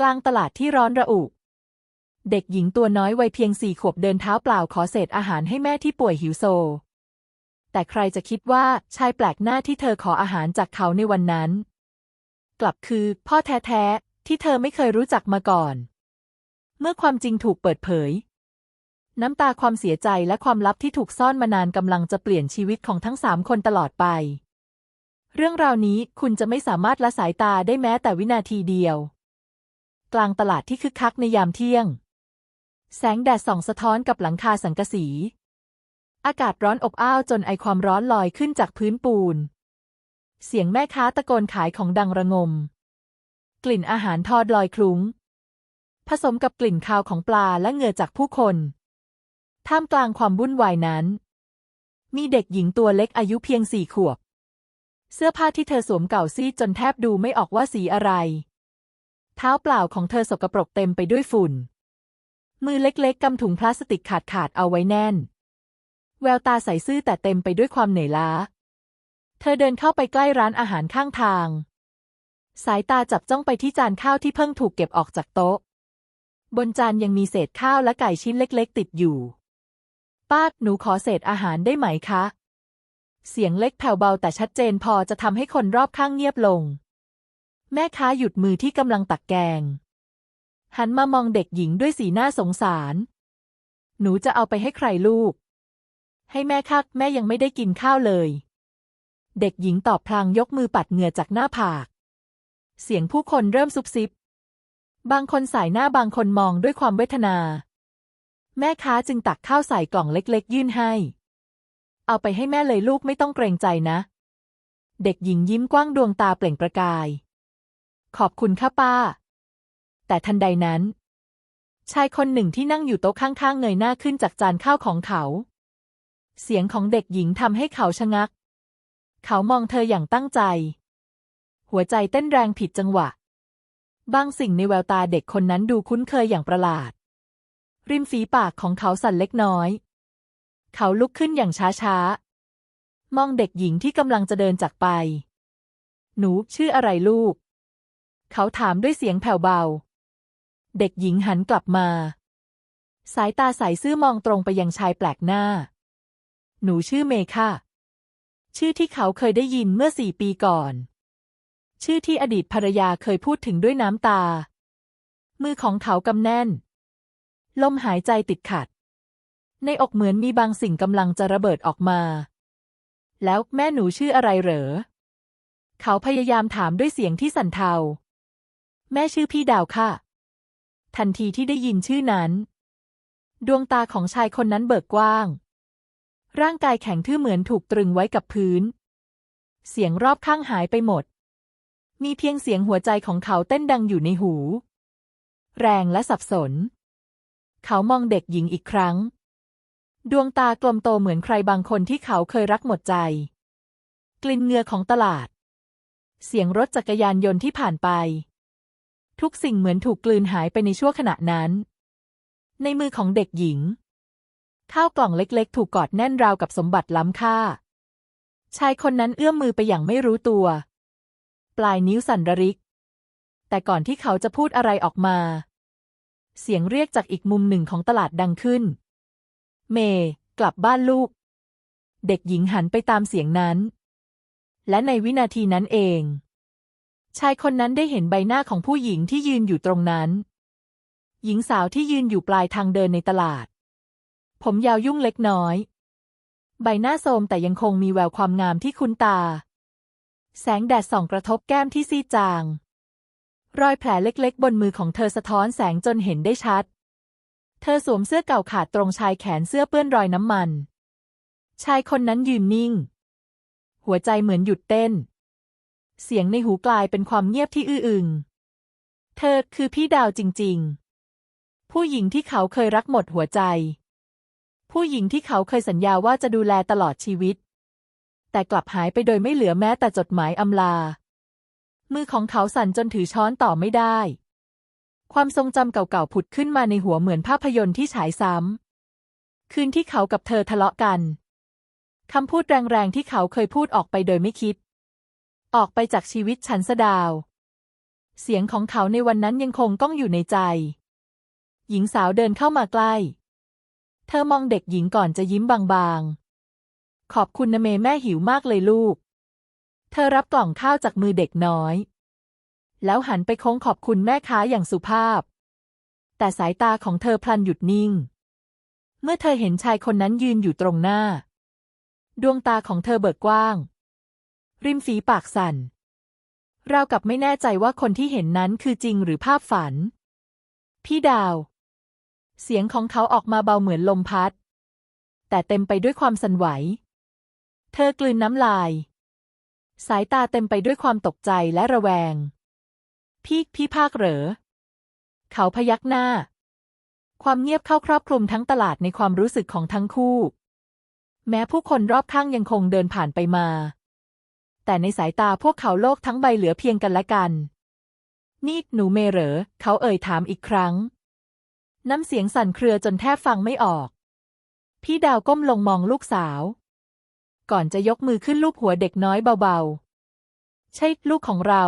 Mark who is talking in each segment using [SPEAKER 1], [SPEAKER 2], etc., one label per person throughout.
[SPEAKER 1] กลางตลาดที่ร้อนระอุ เด็กหญิงตัวน้อยวัยเพียงสี่ขวบเดินเท้าเปล่าขอเศษอาหารให้แม่ที่ป่วยหิวโซ แต่ใครจะคิดว่าชายแปลกหน้าที่เธอขออาหารจากเขาในวันนั้น กลับคือพ่อแท้ๆ ที่เธอไม่เคยรู้จักมาก่อน เมื่อความจริงถูกเปิดเผย น้ำตาความเสียใจและความลับที่ถูกซ่อนมานานกำลังจะเปลี่ยนชีวิตของทั้งสามคนตลอดไปเรื่องราวนี้คุณจะไม่สามารถละสายตาได้แม้แต่วินาทีเดียว กลางตลาดที่คึกคักในยามเที่ยง แสงแดดส่องสะท้อนกับหลังคาสังกะสี อากาศร้อนอบอ้าวจนไอความร้อนลอยขึ้นจากพื้นปูน เสียงแม่ค้าตะโกนขายของดังระงม กลิ่นอาหารทอดลอยคลุ้ง ผสมกับกลิ่นคาวของปลาและเหงื่อจากผู้คน ท่ามกลางความวุ่นวายนั้น มีเด็กหญิงตัวเล็กอายุเพียงสี่ขวบเสื้อผ้าที่เธอสวมเก่าซีดจนแทบดูไม่ออกว่าสีอะไร เท้าเปล่าของเธอสกปรกเต็มไปด้วยฝุ่น มือเล็กๆกำถุงพลาสติกขาดขาดๆเอาไว้แน่น แววตาใสซื่อแต่เต็มไปด้วยความเหนื่อยล้า เธอเดินเข้าไปใกล้ร้านอาหารข้างทาง สายตาจับจ้องไปที่จานข้าวที่เพิ่งถูกเก็บออกจากโต๊ะ บนจานยังมีเศษข้าวและไก่ชิ้นเล็กๆ ติดอยู่ ป้าหนูขอเศษอาหารได้ไหมคะ เสียงเล็กแผ่วเบาแต่ชัดเจนพอจะทำให้คนรอบข้างเงียบลง แม่ค้าหยุดมือที่กำลังตักแกง หันมามองเด็กหญิงด้วยสีหน้าสงสาร หนูจะเอาไปให้ใครลูก ให้แม่คักแม่ยังไม่ได้กินข้าวเลย เด็กหญิงตอบพลางยกมือปัดเหงื่อจากหน้าผาก เสียงผู้คนเริ่มซุบซิบ บางคนสายหน้าบางคนมองด้วยความเวทนา แม่ค้าจึงตักข้าวใส่กล่องเล็ก ๆ ยื่นให้ เอาไปให้แม่เลยลูกไม่ต้องเกรงใจนะ เด็กหญิงยิ้มกว้างดวงตาเปล่งประกาย ขอบคุณค่ะป้า แต่ทันใดนั้น ชายคนหนึ่งที่นั่งอยู่โต๊ะข้างๆเงยหน้าขึ้นจากจานข้าวของเขา เสียงของเด็กหญิงทำให้เขาชะงัก เขามองเธออย่างตั้งใจ หัวใจเต้นแรงผิดจังหวะ บางสิ่งในแววตาเด็กคนนั้นดูคุ้นเคยอย่างประหลาด ริมฝีปากของเขาสั่นเล็กน้อย เขาลุกขึ้นอย่างช้าๆ มองเด็กหญิงที่กำลังจะเดินจากไป หนูชื่ออะไรลูก เขาถามด้วยเสียงแผ่วเบา เด็กหญิงหันกลับมา สายตาใสซื่อมองตรงไปยังชายแปลกหน้า หนูชื่อเมค่ะ ชื่อที่เขาเคยได้ยินเมื่อสี่ปีก่อน ชื่อที่อดีตภรรยาเคยพูดถึงด้วยน้ำตา มือของเขากำแน่น ลมหายใจติดขัด ในอกเหมือนมีบางสิ่งกำลังจะระเบิดออกมา แล้วแม่หนูชื่ออะไรเหรอ เขาพยายามถามด้วยเสียงที่สั่นเทา แม่ชื่อพี่ดาวค่ะ ทันทีที่ได้ยินชื่อนั้น ดวงตาของชายคนนั้นเบิกกว้าง ร่างกายแข็งทื่อเหมือนถูกตรึงไว้กับพื้น เสียงรอบข้างหายไปหมด มีเพียงเสียงหัวใจของเขาเต้นดังอยู่ในหู แรงและสับสน เขามองเด็กหญิงอีกครั้ง ดวงตากลมโตเหมือนใครบางคนที่เขาเคยรักหมดใจ กลิ่นเงือของตลาด เสียงรถจักรยานยนต์ที่ผ่านไป ทุกสิ่งเหมือนถูกกลืนหายไปในชั่วขณะนั้น ในมือของเด็กหญิง ข้าวกล่องเล็กๆ ถูกกอดแน่นราวกับสมบัติล้ำค่า ชายคนนั้นเอื้อมมือไปอย่างไม่รู้ตัว ปลายนิ้วสั่นระริก แต่ก่อนที่เขาจะพูดอะไรออกมา เสียงเรียกจากอีกมุมหนึ่งของตลาดดังขึ้น เมย์กลับบ้านลูก เด็กหญิงหันไปตามเสียงนั้น และในวินาทีนั้นเอง ชายคนนั้นได้เห็นใบหน้าของผู้หญิงที่ยืนอยู่ตรงนั้น หญิงสาวที่ยืนอยู่ปลายทางเดินในตลาด ผมยาวยุ่งเล็กน้อย ใบหน้าโทรมแต่ยังคงมีแววความงามที่คุ้นตา แสงแดดส่องกระทบแก้มที่ซีดจาง รอยแผลเล็กๆ บนมือของเธอสะท้อนแสงจนเห็นได้ชัด เธอสวมเสื้อเก่าขาดตรงชายแขนเสื้อเปื้อนรอยน้ำมัน ชายคนนั้นยืนนิ่ง หัวใจเหมือนหยุดเต้น เสียงในหูกลายเป็นความเงียบที่อื้ออึง เธอคือพี่ดาวจริง ๆ ผู้หญิงที่เขาเคยรักหมดหัวใจ ผู้หญิงที่เขาเคยสัญญาว่าจะดูแลตลอดชีวิต แต่กลับหายไปโดยไม่เหลือแม้แต่จดหมายอำลา มือของเขาสั่นจนถือช้อนต่อไม่ได้ ความทรงจำเก่าๆผุดขึ้นมาในหัวเหมือนภาพยนตร์ที่ฉายซ้ำ คืนที่เขากับเธอทะเลาะกันคำพูดแรงๆที่เขาเคยพูดออกไปโดยไม่คิด ออกไปจากชีวิตฉันสดาว เสียงของเขาในวันนั้นยังคงก้องอยู่ในใจ หญิงสาวเดินเข้ามาใกล้ เธอมองเด็กหญิงก่อนจะยิ้มบางๆ ขอบคุณนะเมแม่หิวมากเลยลูก เธอรับกล่องข้าวจากมือเด็กน้อย แล้วหันไปโค้งขอบคุณแม่ค้าอย่างสุภาพ แต่สายตาของเธอพลันหยุดนิ่ง เมื่อเธอเห็นชายคนนั้นยืนอยู่ตรงหน้า ดวงตาของเธอเบิกกว้าง ริมฝีปากสั่นราวกับไม่แน่ใจว่าคนที่เห็นนั้นคือจริงหรือภาพฝัน พี่ดาว เสียงของเขาออกมาเบาเหมือนลมพัด แต่เต็มไปด้วยความสั่นไหว เธอกลืนน้ำลาย สายตาเต็มไปด้วยความตกใจและระแวง พี่พี่ภาคเหรอ เขาพยักหน้า ความเงียบเข้าครอบคลุมทั้งตลาดในความรู้สึกของทั้งคู่ แม้ผู้คนรอบข้างยังคงเดินผ่านไปมา แต่ในสายตาพวกเขาโลกทั้งใบเหลือเพียงกันและกัน นี่หนูเมเหรอ เขาเอ่ยถามอีกครั้ง น้ำเสียงสั่นเครือจนแทบฟังไม่ออก พี่ดาวก้มลงมองลูกสาว ก่อนจะยกมือขึ้นลูบหัวเด็กน้อยเบาๆ ใช่ลูกของเรา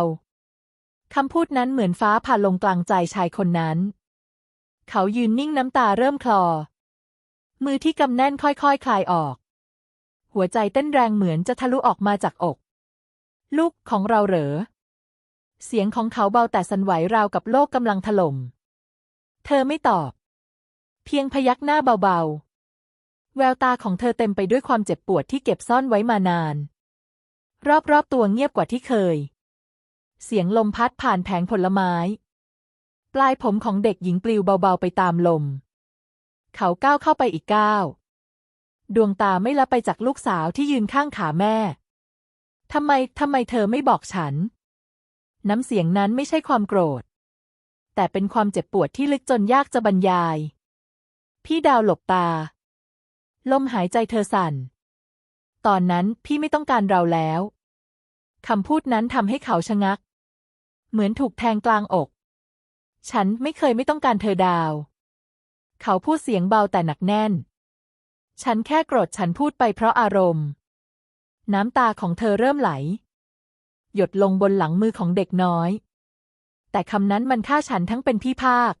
[SPEAKER 1] คำพูดนั้นเหมือนฟ้าผ่าลงกลางใจชายคนนั้น เขายืนนิ่งน้ำตาเริ่มคลอ มือที่กำแน่นค่อยๆคคลายออก หัวใจเต้นแรงเหมือนจะทะลุออกมาจากอก ลูกของเราเหรอ เสียงของเขาเบาแต่สั่นไหวราวกับโลกกำลังถล่ม เธอไม่ตอบ เพียงพยักหน้าเบาๆ แววตาของเธอเต็มไปด้วยความเจ็บปวดที่เก็บซ่อนไว้มานาน รอบๆตัวเงียบกว่าที่เคย เสียงลมพัดผ่านแผงผลไม้ ปลายผมของเด็กหญิงปลิวเบาๆไปตามลม เขาก้าวเข้าไปอีกก้าวดวงตาไม่ละไปจากลูกสาวที่ยืนข้างขาแม่ ทำไม ทำไมเธอไม่บอกฉัน น้ำเสียงนั้นไม่ใช่ความโกรธ แต่เป็นความเจ็บปวดที่ลึกจนยากจะบรรยาย พี่ดาวหลบตา ลมหายใจเธอสั่น ตอนนั้นพี่ไม่ต้องการเราแล้วคำพูดนั้นทำให้เขาชะงัก เหมือนถูกแทงกลางอก ฉันไม่เคยไม่ต้องการเธอดาว เขาพูดเสียงเบาแต่หนักแน่น ฉันแค่โกรธฉันพูดไปเพราะอารมณ์ น้ำตาของเธอเริ่มไหล หยดลงบนหลังมือของเด็กน้อย แต่คำนั้นมันฆ่าฉันทั้งเป็นพี่ภาค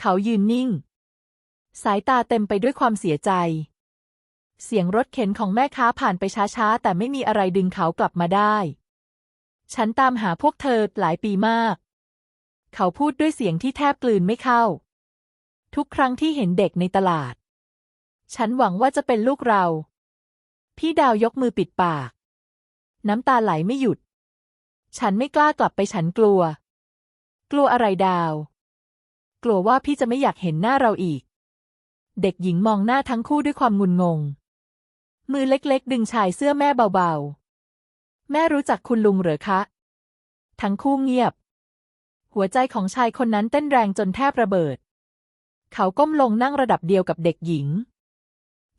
[SPEAKER 1] เขายืนนิ่ง สายตาเต็มไปด้วยความเสียใจ เสียงรถเข็นของแม่ค้าผ่านไปช้าๆ แต่ไม่มีอะไรดึงเขากลับมาได้ ฉันตามหาพวกเธอหลายปีมาก เขาพูดด้วยเสียงที่แทบกลืนไม่เข้า ทุกครั้งที่เห็นเด็กในตลาด ฉันหวังว่าจะเป็นลูกเรา พี่ดาวยกมือปิดปาก น้ำตาไหลไม่หยุด ฉันไม่กล้ากลับไปฉันกลัว กลัวอะไรดาว กลัวว่าพี่จะไม่อยากเห็นหน้าเราอีก เด็กหญิงมองหน้าทั้งคู่ด้วยความงุนงง มือเล็กๆ ดึงชายเสื้อแม่เบาๆ แม่รู้จักคุณลุงเหรอคะ ทั้งคู่เงียบ หัวใจของชายคนนั้นเต้นแรงจนแทบระเบิด เขาก้มลงนั่งระดับเดียวกับเด็กหญิง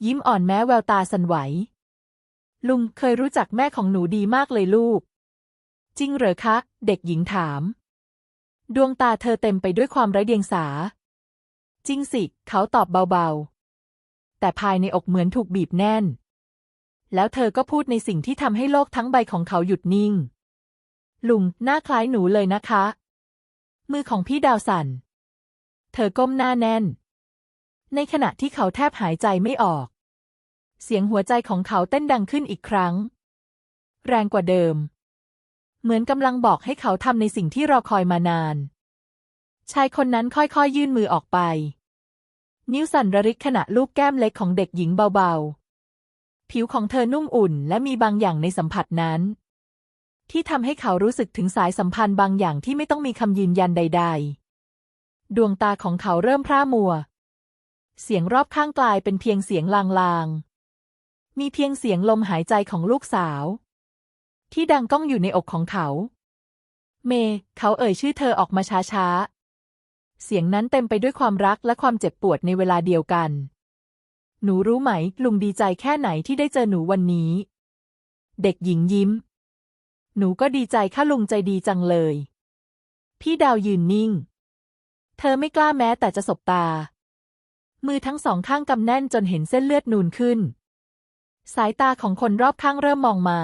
[SPEAKER 1] ยิ้มอ่อนแม้แววตาสั่นไหว ลุงเคยรู้จักแม่ของหนูดีมากเลยลูก จริงเหรอคะ เด็กหญิงถาม ดวงตาเธอเต็มไปด้วยความไร้เดียงสา จริงสิ เขาตอบเบาๆ แต่ภายในอกเหมือนถูกบีบแน่น แล้วเธอก็พูดในสิ่งที่ทำให้โลกทั้งใบของเขาหยุดนิ่ง ลุงหน้าคล้ายหนูเลยนะคะ มือของพี่ดาวสั่น เธอก้มหน้าแน่น ในขณะที่เขาแทบหายใจไม่ออก เสียงหัวใจของเขาเต้นดังขึ้นอีกครั้ง แรงกว่าเดิม เหมือนกำลังบอกให้เขาทำในสิ่งที่รอคอยมานาน ชายคนนั้นค่อยๆยื่นมือออกไป นิ้วสั่นระริกขณะลูบแก้มเล็กของเด็กหญิงเบาๆ ผิวของเธอนุ่มอุ่นและมีบางอย่างในสัมผัสนั้น ที่ทำให้เขารู้สึกถึงสายสัมพันธ์บางอย่างที่ไม่ต้องมีคำยืนยันใด ๆ ดวงตาของเขาเริ่มพร่ามัว เสียงรอบข้างกลายเป็นเพียงเสียงลางๆ มีเพียงเสียงลมหายใจของลูกสาว ที่ดังก้องอยู่ในอกของเขา เม เขาเอ่ยชื่อเธอออกมาช้าๆ เสียงนั้นเต็มไปด้วยความรักและความเจ็บปวดในเวลาเดียวกัน หนูรู้ไหม ลุงดีใจแค่ไหนที่ได้เจอหนูวันนี้ เด็กหญิงยิ้ม หนูก็ดีใจค่ะลุงใจดีจังเลย พี่ดาวยืนนิ่ง เธอไม่กล้าแม้แต่จะสบตา มือทั้งสองข้างกำแน่นจนเห็นเส้นเลือดนูนขึ้น สายตาของคนรอบข้างเริ่มมองมา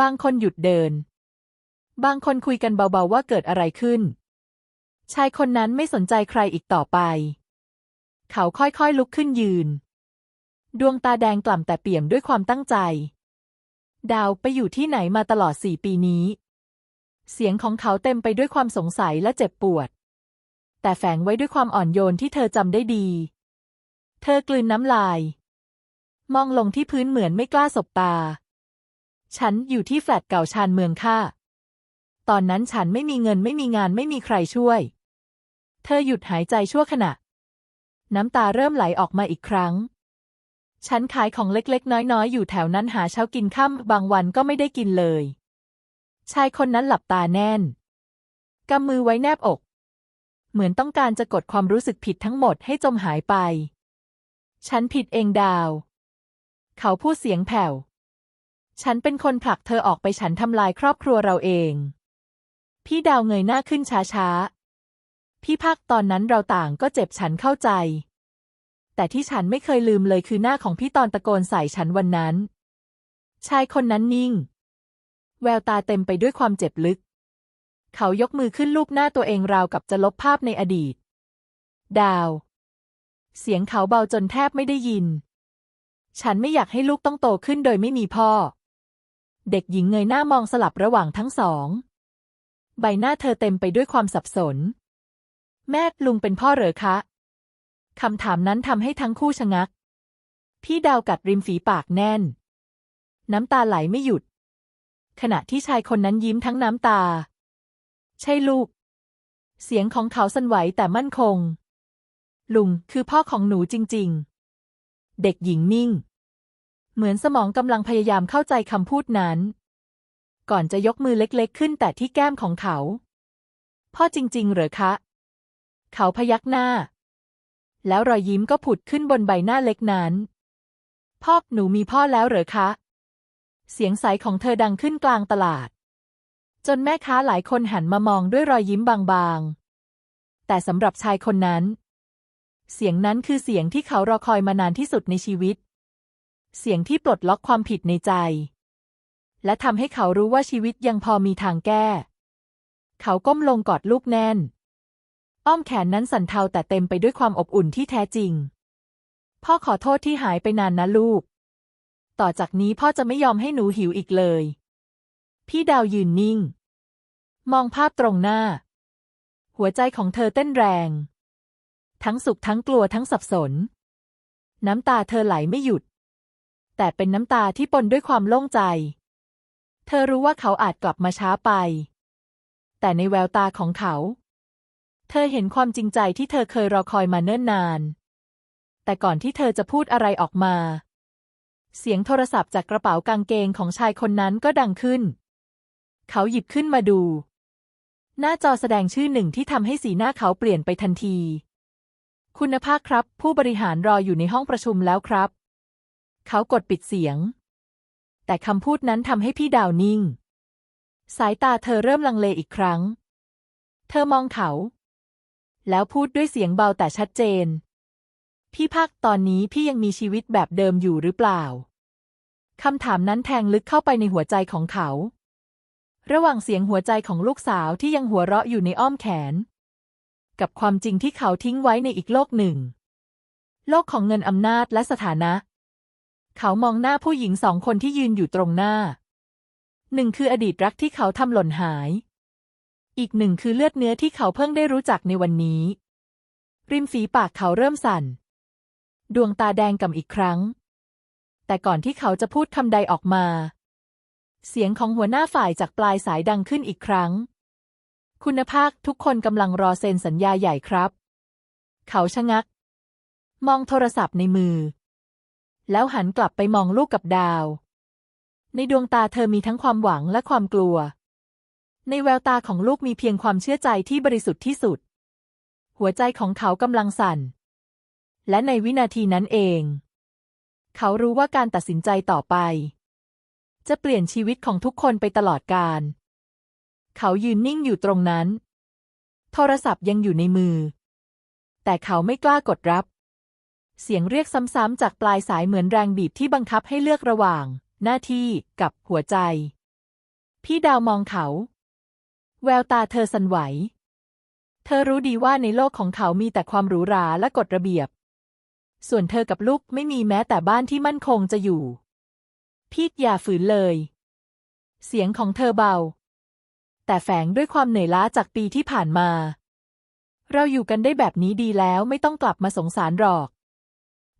[SPEAKER 1] บางคนหยุดเดิน บางคนคุยกันเบาๆว่าเกิดอะไรขึ้น ชายคนนั้นไม่สนใจใครอีกต่อไป เขาค่อยๆลุกขึ้นยืน ดวงตาแดงกล่ำแต่เปี่ยมด้วยความตั้งใจ ดาวไปอยู่ที่ไหนมาตลอดสี่ปีนี้ เสียงของเขาเต็มไปด้วยความสงสัยและเจ็บปวด แต่แฝงไว้ด้วยความอ่อนโยนที่เธอจำได้ดี เธอกลืนน้ำลาย มองลงที่พื้นเหมือนไม่กล้าสบตา ฉันอยู่ที่แฟลตเก่าชานเมืองค่ะ ตอนนั้นฉันไม่มีเงินไม่มีงานไม่มีใครช่วย เธอหยุดหายใจชั่วขณะ น้ำตาเริ่มไหลออกมาอีกครั้ง ฉันขายของเล็กๆ น้อยๆ อยู่แถวนั้นหาเช้ากินค่ำบางวันก็ไม่ได้กินเลย ชายคนนั้นหลับตาแน่นกำมือไว้แนบอก เหมือนต้องการจะกดความรู้สึกผิดทั้งหมดให้จมหายไป ฉันผิดเองดาว เขาพูดเสียงแผ่ว ฉันเป็นคนผลักเธอออกไปฉันทำลายครอบครัวเราเอง พี่ดาวเงยหน้าขึ้นช้าๆ พี่พักตอนนั้นเราต่างก็เจ็บฉันเข้าใจ แต่ที่ฉันไม่เคยลืมเลยคือหน้าของพี่ตอนตะโกนใส่ฉันวันนั้น ชายคนนั้นนิ่ง แววตาเต็มไปด้วยความเจ็บลึก เขายกมือขึ้นลูบหน้าตัวเองราวกับจะลบภาพในอดีต ดาว เสียงเขาเบาจนแทบไม่ได้ยิน ฉันไม่อยากให้ลูกต้องโตขึ้นโดยไม่มีพ่อ เด็กหญิงเงยหน้ามองสลับระหว่างทั้งสอง ใบหน้าเธอเต็มไปด้วยความสับสน แม่ลุงเป็นพ่อเหรอคะ คำถามนั้นทำให้ทั้งคู่ชะงัก พี่ดาวกัดริมฝีปากแน่น น้ำตาไหลไม่หยุด ขณะที่ชายคนนั้นยิ้มทั้งน้ำตา ใช่ลูก เสียงของเขาสั่นไหวแต่มั่นคง ลุงคือพ่อของหนูจริง ๆ เด็กหญิงนิ่ง เหมือนสมองกำลังพยายามเข้าใจคำพูดนั้น ก่อนจะยกมือเล็กๆ ขึ้นแต่ที่แก้มของเขา พ่อจริง ๆ เหรอคะ เขาพยักหน้า แล้วรอยยิ้มก็ผุดขึ้นบนใบหน้าเล็กนั้นพ่อหนูมีพ่อแล้วเหรอคะ เสียงใสของเธอดังขึ้นกลางตลาด จนแม่ค้าหลายคนหันมามองด้วยรอยยิ้มบางๆ แต่สำหรับชายคนนั้น เสียงนั้นคือเสียงที่เขารอคอยมานานที่สุดในชีวิต เสียงที่ปลดล็อกความผิดในใจ และทำให้เขารู้ว่าชีวิตยังพอมีทางแก้ เขาก้มลงกอดลูกแน่น อ้อมแขนนั้นสั่นเทาแต่เต็มไปด้วยความอบอุ่นที่แท้จริง พ่อขอโทษที่หายไปนานนะลูก ต่อจากนี้พ่อจะไม่ยอมให้หนูหิวอีกเลย พี่ดาวยืนนิ่ง มองภาพตรงหน้า หัวใจของเธอเต้นแรง ทั้งสุขทั้งกลัวทั้งสับสน น้ำตาเธอไหลไม่หยุด แต่เป็นน้ำตาที่ปนด้วยความโล่งใจ เธอรู้ว่าเขาอาจกลับมาช้าไป แต่ในแววตาของเขา เธอเห็นความจริงใจที่เธอเคยรอคอยมาเนิ่นนาน แต่ก่อนที่เธอจะพูดอะไรออกมา เสียงโทรศัพท์จากกระเป๋ากางเกงของชายคนนั้นก็ดังขึ้น เขาหยิบขึ้นมาดูหน้าจอแสดงชื่อหนึ่งที่ทำให้สีหน้าเขาเปลี่ยนไปทันที คุณภาพครับ ผู้บริหารรออยู่ในห้องประชุมแล้วครับ เขากดปิดเสียง แต่คำพูดนั้นทำให้พี่ดาวนิ่ง สายตาเธอเริ่มลังเลอีกครั้ง เธอมองเขา แล้วพูดด้วยเสียงเบาแต่ชัดเจน พี่พักตอนนี้พี่ยังมีชีวิตแบบเดิมอยู่หรือเปล่าคำถามนั้นแทงลึกเข้าไปในหัวใจของเขา ระหว่างเสียงหัวใจของลูกสาวที่ยังหัวเราะอยู่ในอ้อมแขน กับความจริงที่เขาทิ้งไว้ในอีกโลกหนึ่ง โลกของเงินอำนาจและสถานะ เขามองหน้าผู้หญิงสองคนที่ยืนอยู่ตรงหน้า หนึ่งคืออดีตรักที่เขาทำหล่นหาย อีกหนึ่งคือเลือดเนื้อที่เขาเพิ่งได้รู้จักในวันนี้ ริมฝีปากเขาเริ่มสั่น ดวงตาแดงก่ำอีกครั้ง แต่ก่อนที่เขาจะพูดคำใดออกมา เสียงของหัวหน้าฝ่ายจากปลายสายดังขึ้นอีกครั้ง คุณภาคทุกคนกำลังรอเซ็นสัญญาใหญ่ครับ เขาชะงัก มองโทรศัพท์ในมือ แล้วหันกลับไปมองลูกกับดาว ในดวงตาเธอมีทั้งความหวังและความกลัว ในแววตาของลูกมีเพียงความเชื่อใจที่บริสุทธิ์ที่สุด หัวใจของเขากำลังสั่น และในวินาทีนั้นเอง เขารู้ว่าการตัดสินใจต่อไป จะเปลี่ยนชีวิตของทุกคนไปตลอดกาล เขายืนนิ่งอยู่ตรงนั้น โทรศัพท์ยังอยู่ในมือ แต่เขาไม่กล้ากดรับ เสียงเรียกซ้ำๆจากปลายสายเหมือนแรงบีบที่บังคับให้เลือกระหว่าง หน้าที่กับหัวใจ พี่ดาวมองเขา แววตาเธอสั่นไหว เธอรู้ดีว่าในโลกของเขามีแต่ความหรูหราและกฎระเบียบ ส่วนเธอกับลูกไม่มีแม้แต่บ้านที่มั่นคงจะอยู่ พีทอย่าฝืนเลย เสียงของเธอเบา แต่แฝงด้วยความเหนื่อยล้าจากปีที่ผ่านมา เราอยู่กันได้แบบนี้ดีแล้วไม่ต้องกลับมาสงสารหรอก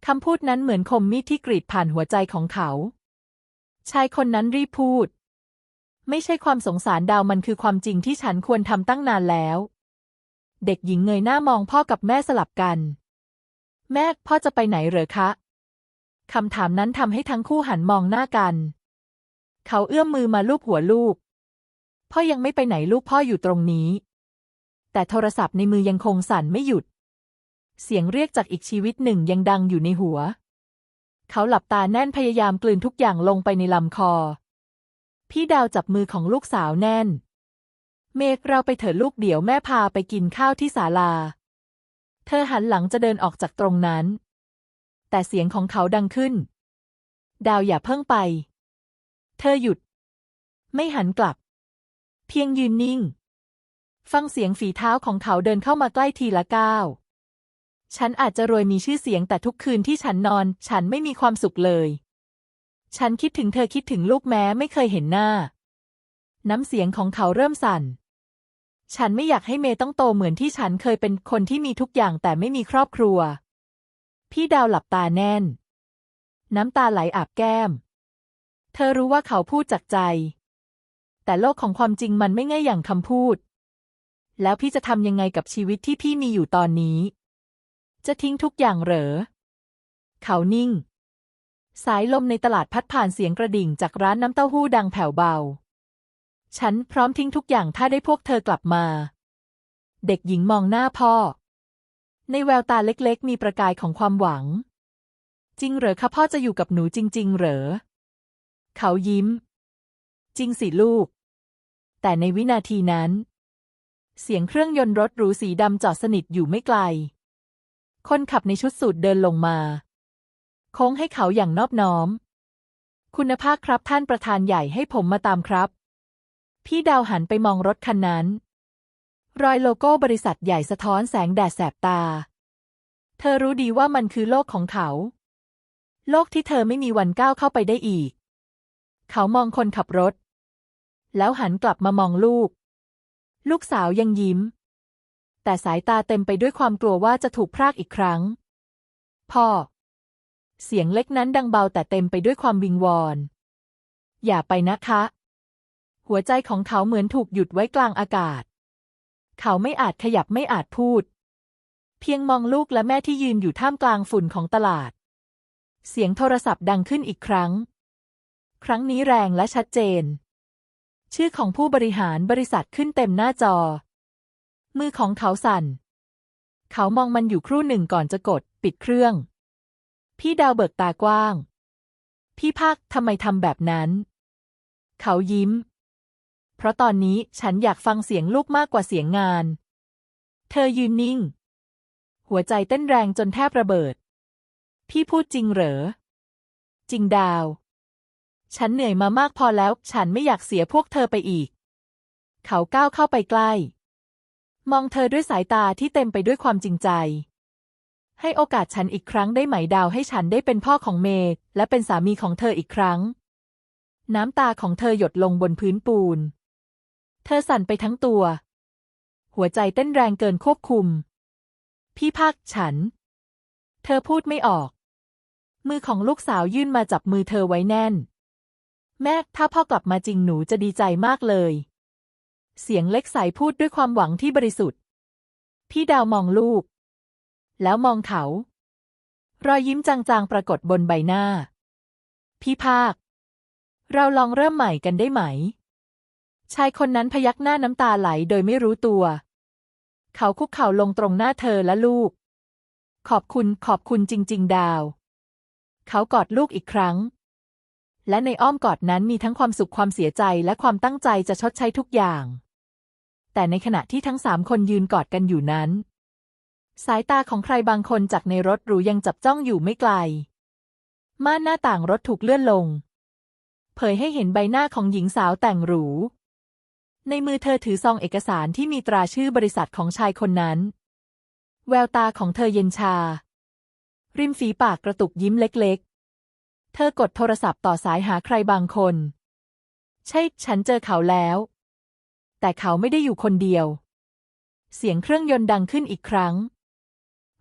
[SPEAKER 1] คำพูดนั้นเหมือนคมมีดที่กรีดผ่านหัวใจของเขา ชายคนนั้นรีบพูด ไม่ใช่ความสงสารดาวมันคือความจริงที่ฉันควรทำตั้งนานแล้ว เด็กหญิงเงยหน้ามองพ่อกับแม่สลับกัน แม่พ่อจะไปไหนเหรอคะคำถามนั้นทำให้ทั้งคู่หันมองหน้ากัน เขาเอื้อมมือมาลูบหัวลูก พ่อยังไม่ไปไหนลูกพ่ออยู่ตรงนี้ แต่โทรศัพท์ในมือยังคงสั่นไม่หยุด เสียงเรียกจากอีกชีวิตหนึ่งยังดังอยู่ในหัว เขาหลับตาแน่นพยายามกลืนทุกอย่างลงไปในลำคอ พี่ดาวจับมือของลูกสาวแน่น เมกเราไปเถอะลูกเดี๋ยวแม่พาไปกินข้าวที่ศาลา เธอหันหลังจะเดินออกจากตรงนั้น แต่เสียงของเขาดังขึ้น ดาวอย่าเพิ่งไป เธอหยุด ไม่หันกลับ พียงยืนนิ่ง ฟังเสียงฝีเท้าของเขาเดินเข้ามาใกล้ทีละก้าวฉันอาจจะรวยมีชื่อเสียงแต่ทุกคืนที่ฉันนอน ฉันไม่มีความสุขเลย ฉันคิดถึงเธอคิดถึงลูกแม้ไม่เคยเห็นหน้า น้ำเสียงของเขาเริ่มสั่น ฉันไม่อยากให้เมย์ต้องโตเหมือนที่ฉันเคยเป็นคนที่มีทุกอย่างแต่ไม่มีครอบครัว พี่ดาวหลับตาแน่น น้ำตาไหลอาบแก้ม เธอรู้ว่าเขาพูดจากใจ แต่โลกของความจริงมันไม่ง่ายอย่างคำพูด แล้วพี่จะทำยังไงกับชีวิตที่พี่มีอยู่ตอนนี้ จะทิ้งทุกอย่างเหรอ เขานิ่ง สายลมในตลาดพัดผ่านเสียงกระดิ่งจากร้านน้ำเต้าหู้ดังแผ่วเบา ฉันพร้อมทิ้งทุกอย่างถ้าได้พวกเธอกลับมา เด็กหญิงมองหน้าพ่อ ในแววตาเล็กๆ มีประกายของความหวัง จริงเหรอคะพ่อจะอยู่กับหนูจริง ๆ เหรอ เขายิ้มจริงสิลูก แต่ในวินาทีนั้น เสียงเครื่องยนต์รถหรูสีดำจอดสนิทอยู่ไม่ไกล คนขับในชุดสูทเดินลงมา โค้งให้เขาอย่างนอบน้อม คุณภาพครับท่านประธานใหญ่ให้ผมมาตามครับ พี่ดาวหันไปมองรถคันนั้น รอยโลโก้บริษัทใหญ่สะท้อนแสงแดดแสบตา เธอรู้ดีว่ามันคือโลกของเขา โลกที่เธอไม่มีวันก้าวเข้าไปได้อีก เขามองคนขับรถ แล้วหันกลับมามองลูก ลูกสาวยังยิ้ม แต่สายตาเต็มไปด้วยความกลัวว่าจะถูกพรากอีกครั้ง พ่อ เสียงเล็กนั้นดังเบาแต่เต็มไปด้วยความวิงวอน อย่าไปนะคะ หัวใจของเขาเหมือนถูกหยุดไว้กลางอากาศ เขาไม่อาจขยับไม่อาจพูด เพียงมองลูกและแม่ที่ยืนอยู่ท่ามกลางฝุ่นของตลาด เสียงโทรศัพท์ดังขึ้นอีกครั้ง ครั้งนี้แรงและชัดเจน ชื่อของผู้บริหารบริษัทขึ้นเต็มหน้าจอ มือของเขาสั่น เขามองมันอยู่ครู่หนึ่งก่อนจะกด ปิดเครื่อง พี่ดาวเบิกตากว้าง พี่ภาคทำไมทำแบบนั้น เขายิ้ม เพราะตอนนี้ฉันอยากฟังเสียงลูกมากกว่าเสียงงาน เธอยืนนิ่ง หัวใจเต้นแรงจนแทบระเบิด พี่พูดจริงเหรอ จริงดาว ฉันเหนื่อยมามากพอแล้ว ฉันไม่อยากเสียพวกเธอไปอีก เขาก้าวเข้าไปใกล้ มองเธอด้วยสายตาที่เต็มไปด้วยความจริงใจ ให้โอกาสฉันอีกครั้งได้ไหมดาวให้ฉันได้เป็นพ่อของเมย์และเป็นสามีของเธออีกครั้ง น้ำตาของเธอหยดลงบนพื้นปูน เธอสั่นไปทั้งตัว หัวใจเต้นแรงเกินควบคุม พี่ภาคฉัน เธอพูดไม่ออก มือของลูกสาวยื่นมาจับมือเธอไว้แน่น แม่ ถ้าพ่อกลับมาจริงหนูจะดีใจมากเลย เสียงเล็กใสพูดด้วยความหวังที่บริสุทธิ์ พี่ดาวมองลูก แล้วมองเขา รอยยิ้มจางๆปรากฏบนใบหน้า พี่ภาค เราลองเริ่มใหม่กันได้ไหม ชายคนนั้นพยักหน้าน้ำตาไหลโดยไม่รู้ตัว เขาคุกเข่าลงตรงหน้าเธอและลูก ขอบคุณขอบคุณจริง ๆ ดาว เขากอดลูกอีกครั้ง และในอ้อมกอดนั้นมีทั้งความสุขความเสียใจและความตั้งใจจะชดใช้ทุกอย่าง แต่ในขณะที่ทั้งสามคนยืนกอดกันอยู่นั้น สายตาของใครบางคนจากในรถหรูยังจับจ้องอยู่ไม่ไกล ม่านหน้าต่างรถถูกเลื่อนลง เผยให้เห็นใบหน้าของหญิงสาวแต่งหรู ในมือเธอถือซองเอกสารที่มีตราชื่อบริษัทของชายคนนั้น แววตาของเธอเย็นชา ริมฝีปากกระตุกยิ้มเล็ก ธอกดโทรศัพท์ต่อสายหาใครบางคน ใช่ ฉันเจอเขาแล้ว แต่เขาไม่ได้อยู่คนเดียว เสียงเครื่องยนต์ดังขึ้นอีกครั้ง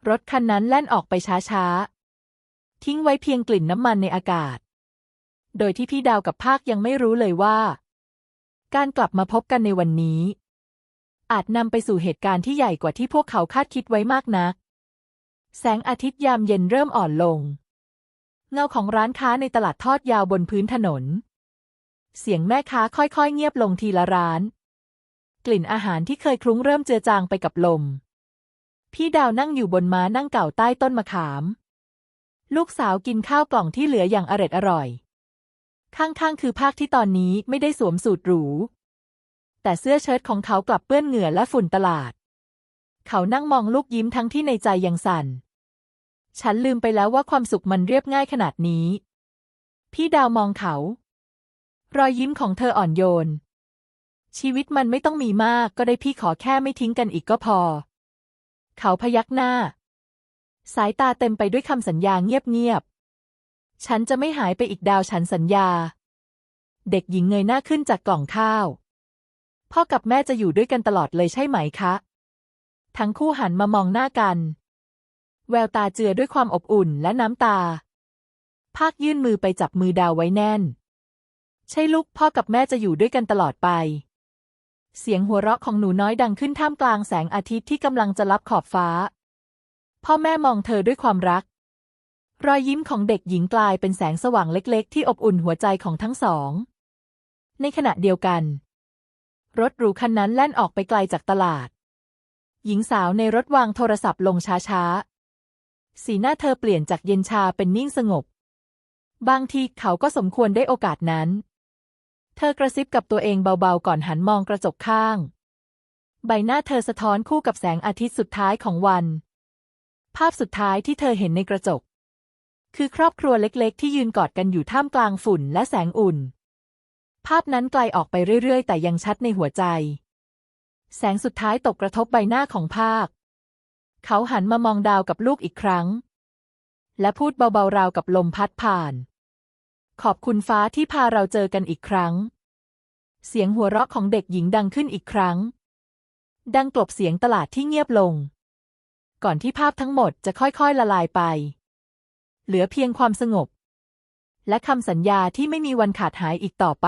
[SPEAKER 1] รถคันนั้นแล่นออกไปช้าๆ ทิ้งไว้เพียงกลิ่นน้ำมันในอากาศ โดยที่พี่ดาวกับภาคยังไม่รู้เลยว่า การกลับมาพบกันในวันนี้ อาจนำไปสู่เหตุการณ์ที่ใหญ่กว่าที่พวกเขาคาดคิดไว้มากนัก แสงอาทิตย์ยามเย็นเริ่มอ่อนลง เงาของร้านค้าในตลาดทอดยาวบนพื้นถนน เสียงแม่ค้าค่อยๆ เงียบลงทีละร้าน กลิ่นอาหารที่เคยคลุ้งเริ่มเจือจางไปกับลม พี่ดาวนั่งอยู่บนม้านั่งเก่าใต้ต้นมะขาม ลูกสาวกินข้าวกล่องที่เหลืออย่างอร็ดอร่อย ข้างๆ คือภาคที่ตอนนี้ไม่ได้สวมสูทหรู แต่เสื้อเชิ้ตของเขากลับเปื้อนเหงื่อและฝุ่นตลาด เขานั่งมองลูกยิ้มทั้งที่ในใจยังสั่น ฉันลืมไปแล้วว่าความสุขมันเรียบง่ายขนาดนี้ พี่ดาวมองเขา รอยยิ้มของเธออ่อนโยน ชีวิตมันไม่ต้องมีมากก็ได้พี่ขอแค่ไม่ทิ้งกันอีกก็พอ เขาพยักหน้า สายตาเต็มไปด้วยคำสัญญาเงียบๆ ฉันจะไม่หายไปอีกดาวฉันสัญญา เด็กหญิงเงยหน้าขึ้นจากกล่องข้าว พ่อกับแม่จะอยู่ด้วยกันตลอดเลยใช่ไหมคะ ทั้งคู่หันมามองหน้ากัน แววตาเจือด้วยความอบอุ่นและน้ำตา ภาคยื่นมือไปจับมือดาวไว้แน่น ใช่ลูกพ่อกับแม่จะอยู่ด้วยกันตลอดไป เสียงหัวเราะของหนูน้อยดังขึ้นท่ามกลางแสงอาทิตย์ที่กำลังจะลับขอบฟ้า พ่อแม่มองเธอด้วยความรัก รอยยิ้มของเด็กหญิงกลายเป็นแสงสว่างเล็กๆ ที่อบอุ่นหัวใจของทั้งสอง ในขณะเดียวกัน รถหรูคันนั้นแล่นออกไปไกลจากตลาด หญิงสาวในรถวางโทรศัพท์ลงช้าๆ สีหน้าเธอเปลี่ยนจากเย็นชาเป็นนิ่งสงบ บางทีเขาก็สมควรได้โอกาสนั้น เธอกระซิบกับตัวเองเบาๆ ก่อนหันมองกระจกข้าง ใบหน้าเธอสะท้อนคู่กับแสงอาทิตย์สุดท้ายของวัน ภาพสุดท้ายที่เธอเห็นในกระจก คือครอบครัวเล็กๆ ที่ยืนกอดกันอยู่ท่ามกลางฝุ่นและแสงอุ่น ภาพนั้นไกลออกไปเรื่อยๆ แต่ยังชัดในหัวใจ แสงสุดท้ายตกกระทบใบหน้าของภาค เขาหันมามองดาวกับลูกอีกครั้ง และพูดเบาๆราวกับลมพัดผ่าน ขอบคุณฟ้าที่พาเราเจอกันอีกครั้ง เสียงหัวเราะของเด็กหญิงดังขึ้นอีกครั้ง ดังกลบเสียงตลาดที่เงียบลง ก่อนที่ภาพทั้งหมดจะค่อยๆละลายไป เหลือเพียงความสงบ และคำสัญญาที่ไม่มีวันขาดหายอีกต่อไป